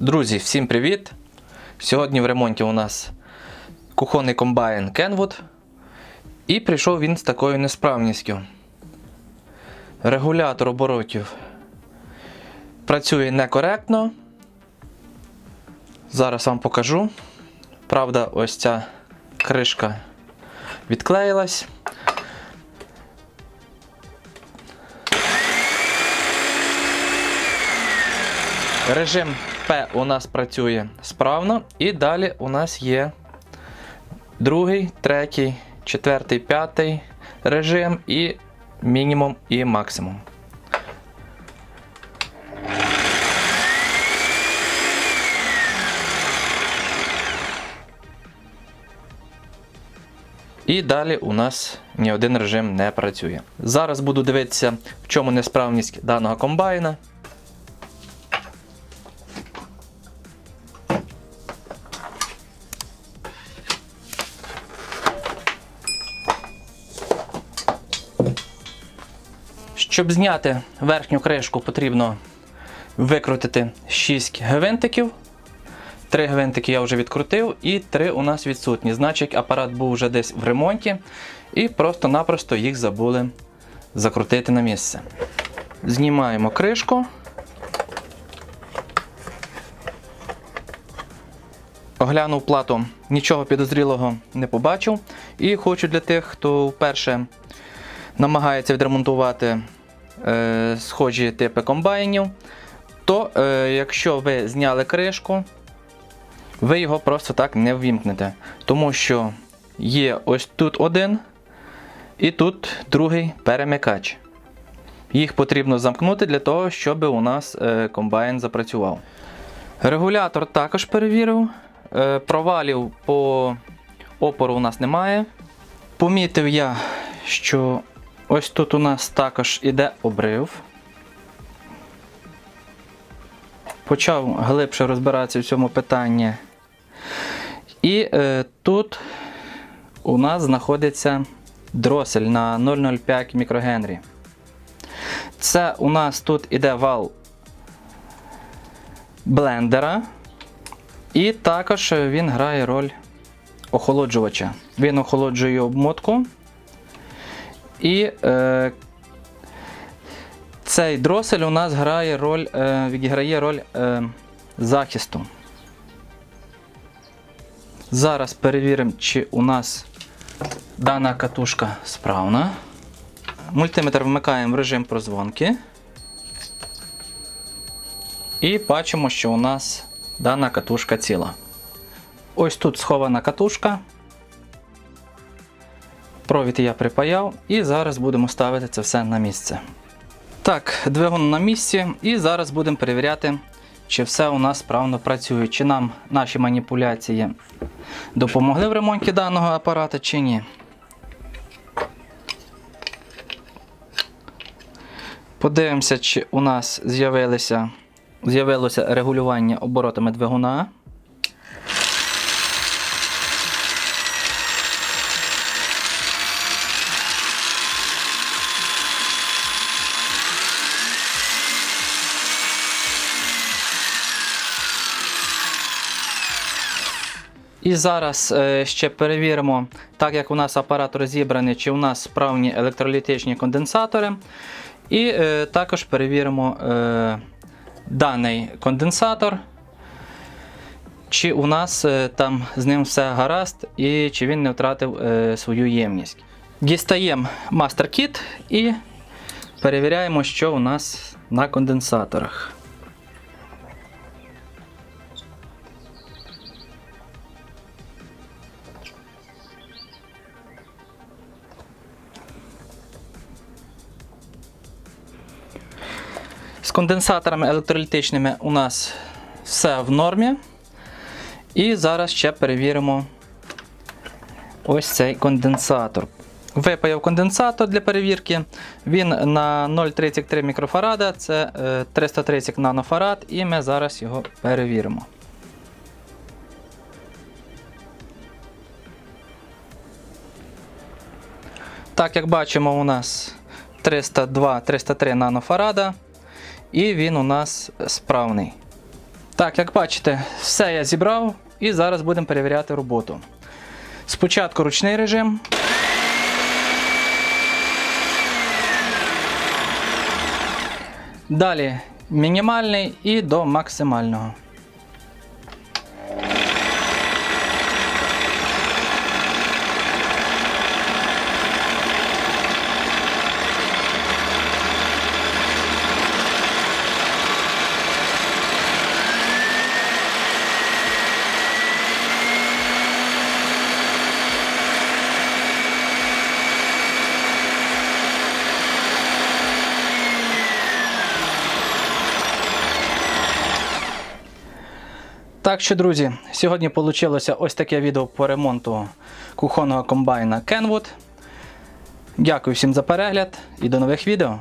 Друзі, всім привіт! Сьогодні в ремонті у нас кухонний комбайн Kenwood. І прийшов він з такою несправністю. Регулятор оборотів працює некоректно. Зараз вам покажу. Правда, ось ця кришка відклеїлась. Режим P у нас працює справно, і далі у нас є другий, третій, четвертий, п'ятий режим і мінімум і максимум. І далі у нас ні один режим не працює. Зараз буду дивитися, в чому несправність даного комбайна. Щоб зняти верхню кришку, потрібно викрутити 6 гвинтиків. 3 гвинтики я вже відкрутив, і 3 у нас відсутні. Значить, апарат був вже десь в ремонті, і просто-напросто їх забули закрутити на місце. Знімаємо кришку. Оглянув плату, нічого підозрілого не побачив. І хочу для тих, хто вперше намагається відремонтувати е, схожі типи комбайнів, то е, якщо ви зняли кришку, ви його просто так не ввімкнете. Тому що є ось тут один і тут другий перемикач. Їх потрібно замкнути для того, щоб у нас е, комбайн запрацював. Регулятор також перевірив. Е, провалів по опору у нас немає. Помітив я, що ось тут у нас також іде обрив. Почав глибше розбиратися в цьому питанні. І е, тут у нас знаходиться дросель на 0,05 мікрогенрі. Це у нас тут іде вал блендера. І також він грає роль охолоджувача. Він охолоджує обмотку. І е, цей дросель у нас грає роль, е, відіграє роль е, захисту. Зараз перевіримо, чи у нас дана катушка справна. Мультиметр вмикаємо в режим прозвонки. І бачимо, що у нас дана катушка ціла. Ось тут схована катушка. Провід я припаяв, і зараз будемо ставити це все на місце. Так, двигун на місці, і зараз будемо перевіряти, чи все у нас справно працює, чи нам наші маніпуляції допомогли в ремонті даного апарата, чи ні. Подивимося, чи у нас з'явилося регулювання оборотами двигуна. І зараз е, ще перевіримо, так як у нас апарат розібраний, чи у нас справні електролітичні конденсатори. І е, також перевіримо е, даний конденсатор, чи у нас там з ним все гаразд, і чи він не втратив свою ємність. Дістаємо мастер-кіт і перевіряємо, що у нас на конденсаторах. З конденсаторами електролітичними у нас все в нормі. І зараз ще перевіримо ось цей конденсатор. Випаяв конденсатор для перевірки. Він на 0,33 мікрофарада, це е, 330 нанофарад, і ми зараз його перевіримо. Так, як бачимо, у нас 302-303 нанофарада. І він у нас справний. Так, як бачите, все я зібрав і зараз будемо перевіряти роботу. Спочатку ручний режим. Далі мінімальний і до максимального. Так що, друзі, сьогодні вийшло ось таке відео по ремонту кухонного комбайна Kenwood. Дякую всім за перегляд і до нових відео.